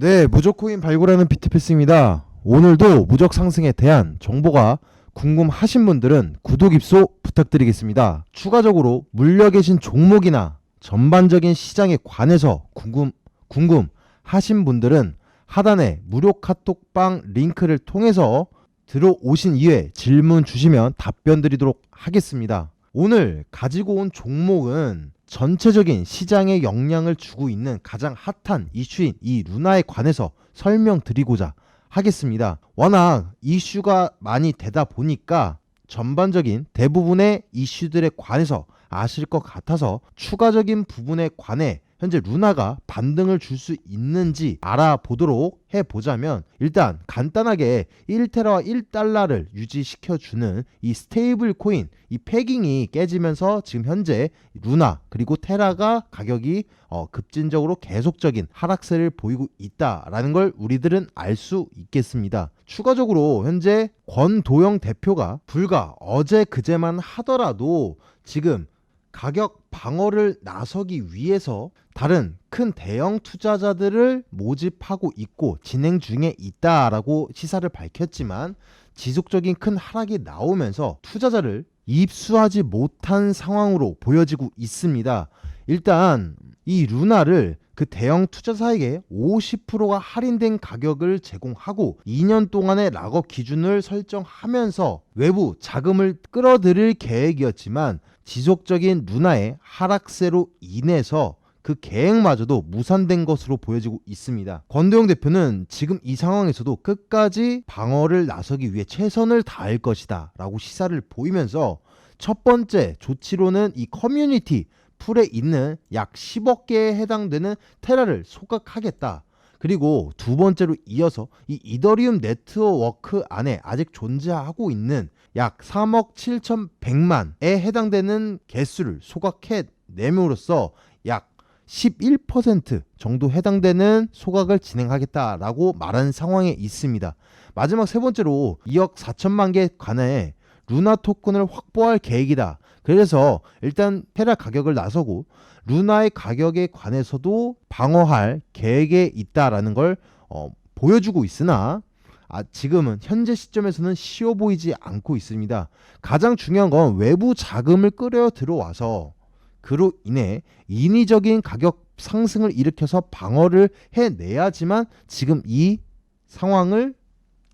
네, 무적코인 발굴하는 비트패스입니다. 오늘도 무적 상승에 대한 정보가 궁금하신 분들은 구독 입소 부탁드리겠습니다. 추가적으로 물려 계신 종목이나 전반적인 시장에 관해서 궁금 궁금하신 분들은 하단에 무료 카톡방 링크를 통해서 들어오신 이후에 질문 주시면 답변 드리도록 하겠습니다. 오늘 가지고 온 종목은 전체적인 시장에 영향을 주고 있는 가장 핫한 이슈인 이 루나에 관해서 설명드리고자 하겠습니다. 워낙 이슈가 많이 되다 보니까 전반적인 대부분의 이슈들에 관해서 아실 것 같아서 추가적인 부분에 관해 현재 루나가 반등을 줄 수 있는지 알아보도록 해보자면 일단 간단하게 1테라와 1달러를 유지시켜주는 이 스테이블 코인 이 패깅이 깨지면서 지금 현재 루나 그리고 테라가 가격이 어, 급진적으로 계속적인 하락세를 보이고 있다라는 걸 우리들은 알 수 있겠습니다. 추가적으로 현재 권도영 대표가 불과 어제 그제만 하더라도 지금 가격 방어를 나서기 위해서 다른 큰 대형 투자자들을 모집하고 있고 진행 중에 있다라고 시사를 밝혔지만 지속적인 큰 하락이 나오면서 투자자를 입수하지 못한 상황으로 보여지고 있습니다. 일단 이 루나를 그 대형 투자사에게 50%가 할인된 가격을 제공하고 2년 동안의 락업 기준을 설정하면서 외부 자금을 끌어들일 계획이었지만 지속적인 루나의 하락세로 인해서 그 계획마저도 무산된 것으로 보여지고 있습니다. 권도영 대표는 지금 이 상황에서도 끝까지 방어를 나서기 위해 최선을 다할 것이다 라고 시사를 보이면서 첫 번째 조치로는 이 커뮤니티 풀에 있는 약 10억 개에 해당되는 테라를 소각하겠다. 그리고 두 번째로 이어서 이 이더리움 네트워크 안에 아직 존재하고 있는 약 3억 7,100만에 해당되는 개수를 소각해 내므로써 약 11% 정도 해당되는 소각을 진행하겠다라고 말한 상황에 있습니다. 마지막 세 번째로 2억 4천만 개 관해 루나 토큰을 확보할 계획이다. 그래서 일단 테라 가격을 나서고 루나의 가격에 관해서도 방어할 계획에 있다라는 걸 어, 보여주고 있으나 아, 지금은 현재 시점에서는 쉬워 보이지 않고 있습니다. 가장 중요한 건 외부 자금을 끌어 들어와서 그로 인해 인위적인 가격 상승을 일으켜서 방어를 해내야지만 지금 이 상황을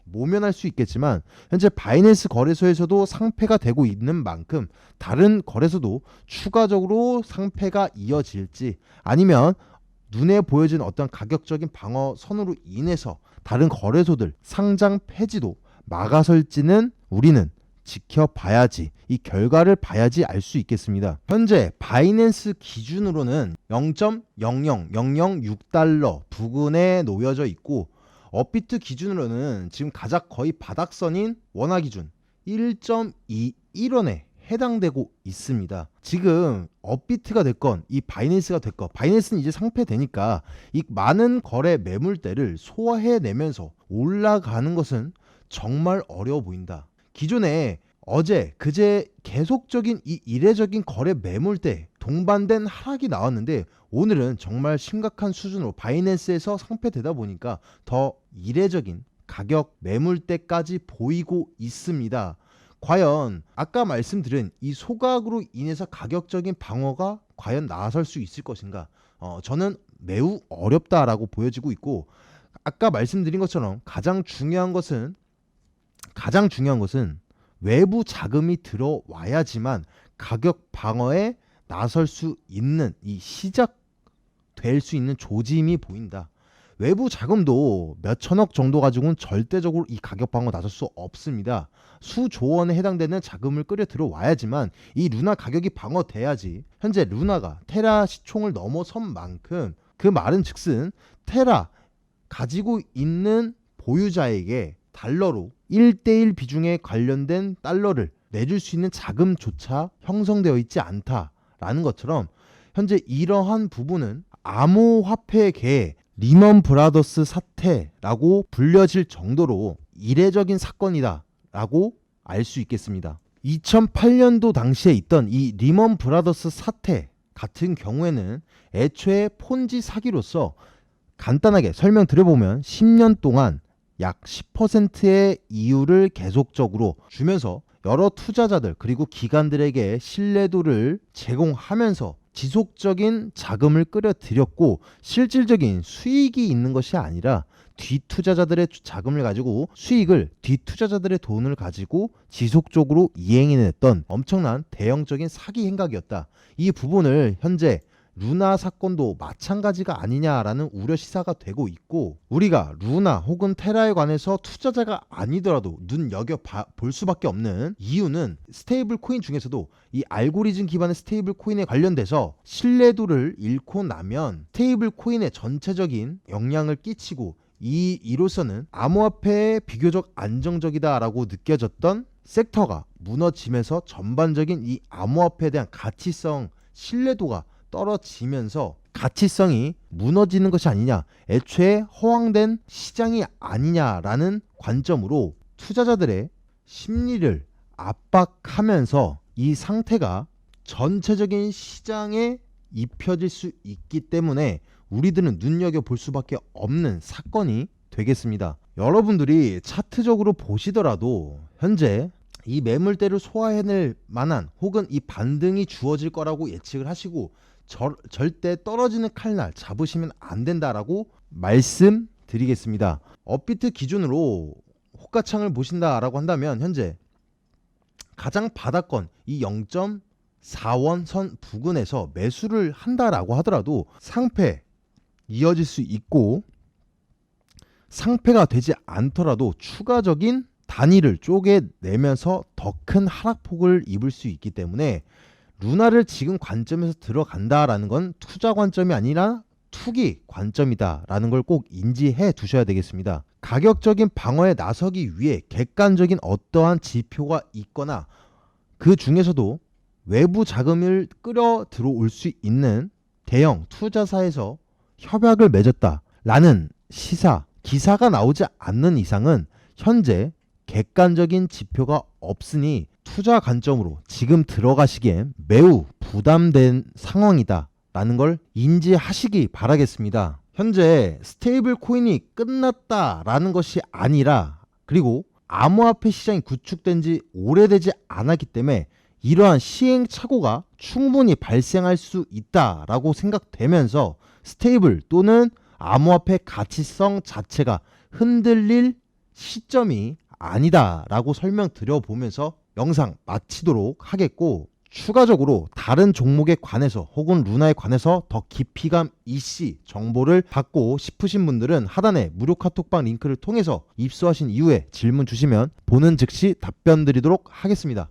모면할 수 있겠지만 현재 바이낸스 거래소에서도 상패가 되고 있는 만큼 다른 거래소도 추가적으로 상패가 이어질지 아니면 눈에 보여진 어떤 가격적인 방어 선으로 인해서 다른 거래소들 상장 폐지도 막아설지는 우리는 지켜봐야지 이 결과를 봐야지 알 수 있겠습니다. 현재 바이낸스 기준으로는 0.00006달러 부근에 놓여져 있고 업비트 기준으로는 지금 가장 거의 바닥선인 원화 기준 1.21원에 해당되고 있습니다. 지금 업비트가 됐건 이 바이낸스가 됐건 바이낸스는 이제 상폐되니까 이 많은 거래 매물대를 소화해내면서 올라가는 것은 정말 어려워 보인다. 기존에 어제 그제 계속적인 이 이례적인 거래 매물대 동반된 하락이 나왔는데 오늘은 정말 심각한 수준으로 바이낸스에서 상폐되다 보니까 더 이례적인 가격 매물대까지 보이고 있습니다. 과연 아까 말씀드린 이 소각으로 인해서 가격적인 방어가 과연 나설 수 있을 것인가? 어, 저는 매우 어렵다라고 보여지고 있고 아까 말씀드린 것처럼 가장 중요한 것은 가장 중요한 것은 외부 자금이 들어와야지만 가격 방어에 나설 수 있는 이 시작 될 수 있는 조짐이 보인다. 외부 자금도 몇 천억 정도 가지고는 절대적으로 이 가격 방어 나설 수 없습니다. 수조 원에 해당되는 자금을 끌어 들어와야지만 이 루나 가격이 방어돼야지. 현재 루나가 테라 시총을 넘어선 만큼 그 말은 즉슨 테라 가지고 있는 보유자에게 달러로 1대1 비중에 관련된 달러를 내줄 수 있는 자금조차 형성되어 있지 않다 라는 것처럼 현재 이러한 부분은 암호화폐계의 리먼 브라더스 사태라고 불려질 정도로 이례적인 사건이다라고 알 수 있겠습니다. 2008년도 당시에 있던 이 리먼 브라더스 사태 같은 경우에는 애초에 폰지 사기로서 간단하게 설명드려보면 10년 동안 약 10%의 이율을 계속적으로 주면서 여러 투자자들 그리고 기관들에게 신뢰도를 제공하면서 지속적인 자금을 끌어들였고 실질적인 수익이 있는 것이 아니라 뒤투자자들의 자금을 가지고 수익을 뒤투자자들의 돈을 가지고 지속적으로 이행해냈던 엄청난 대형적인 사기 행각이었다. 이 부분을 현재 루나 사건도 마찬가지가 아니냐라는 우려 시사가 되고 있고 우리가 루나 혹은 테라에 관해서 투자자가 아니더라도 눈 여겨 봐- 볼 수밖에 없는 이유는 스테이블 코인 중에서도 이 알고리즘 기반의 스테이블 코인에 관련돼서 신뢰도를 잃고 나면 스테이블 코인의 전체적인 영향을 끼치고 이 이로서는 암호화폐에 비교적 안정적이다라고 느껴졌던 섹터가 무너지면서 전반적인 이 암호화폐에 대한 가치성 신뢰도가 떨어지면서 가치성이 무너지는 것이 아니냐 애초에 허황된 시장이 아니냐라는 관점으로 투자자들의 심리를 압박하면서 이 상태가 전체적인 시장에 입혀질 수 있기 때문에 우리들은 눈여겨볼 수밖에 없는 사건이 되겠습니다. 여러분들이 차트적으로 보시더라도 현재 이 매물대를 소화해낼 만한 혹은 이 반등이 주어질 거라고 예측을 하시고 절, 절대 떨어지는 칼날 잡으시면 안 된다라고 말씀드리겠습니다. 업비트 기준으로 호가창을 보신다라고 한다면 현재 가장 바닥권 이 0.4원 선 부근에서 매수를 한다라고 하더라도 상패 이어질 수 있고 상패가 되지 않더라도 추가적인 단위를 쪼개내면서 더 큰 하락폭을 입을 수 있기 때문에 루나를 지금 관점에서 들어간다라는 건 투자 관점이 아니라 투기 관점이다라는 걸 꼭 인지해 두셔야 되겠습니다. 가격적인 방어에 나서기 위해 객관적인 어떠한 지표가 있거나 그 중에서도 외부 자금을 끌어 들어올 수 있는 대형 투자사에서 협약을 맺었다라는 시사 기사가 나오지 않는 이상은 현재 객관적인 지표가 없으니 투자 관점으로 지금 들어가시기엔 매우 부담된 상황이다 라는 걸 인지하시기 바라겠습니다. 현재 스테이블 코인이 끝났다 라는 것이 아니라 그리고 암호화폐 시장이 구축된 지 오래되지 않았기 때문에 이러한 시행착오가 충분히 발생할 수 있다라고 생각되면서 스테이블 또는 암호화폐 가치성 자체가 흔들릴 시점이 아니다라고 설명드려 보면서 영상 마치도록 하겠고 추가적으로 다른 종목에 관해서 혹은 루나에 관해서 더 깊이감 이씨 정보를 받고 싶으신 분들은 하단에 무료 카톡방 링크를 통해서 입수하신 이후에 질문 주시면 보는 즉시 답변 드리도록 하겠습니다.